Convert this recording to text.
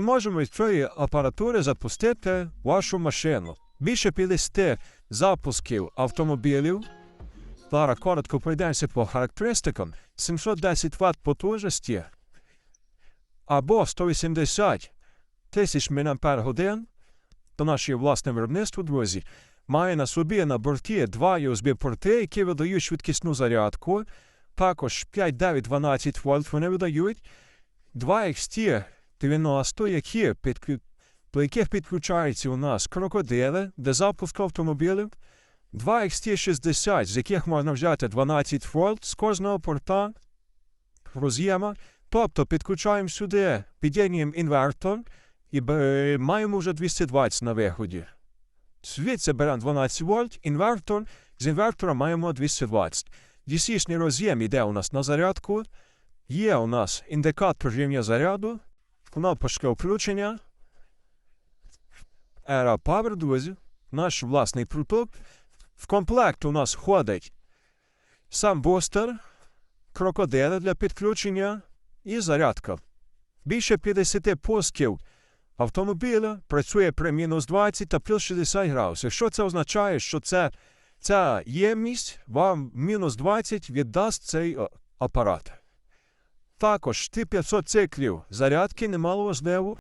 Ми можемо цієї апаратури запустити вашу машину. Більше 50 запусків автомобілів. Зараз коротко пройдемося по характеристикам. 710 Вт потужності або 180 тисяч мАч то наше власне виробництво, друзі, має на собі на борті два USB-порти, які видають швидкісну зарядку. Також 5, 9, 12 вольт вони видають. Два XT 90, які підклю... до яких підключаються у нас крокодили, де запуск автомобілів. Два XT60, з яких можна взяти 12 вольт з кожного порта роз'єма. Тобто підключаємо сюди, під'єднуємо інвертор і маємо вже 220 на виході. Звідси беремо 12 вольт, інвертор, з інвертора маємо 220. DC-шний роз'єм йде у нас на зарядку. Є у нас індикатор рівня заряду, кнопочка включення. Era Power, друзі, наш власний продукт. В комплект у нас входить сам бустер, крокодили для підключення і зарядка. Більше 50 пусків автомобіля працює при мінус 20 та плюс 60 градусів. Що це означає? Що це, ця ємність вам мінус 20 віддасть цей апарат. Також ті 500 циклів зарядки немало важливо.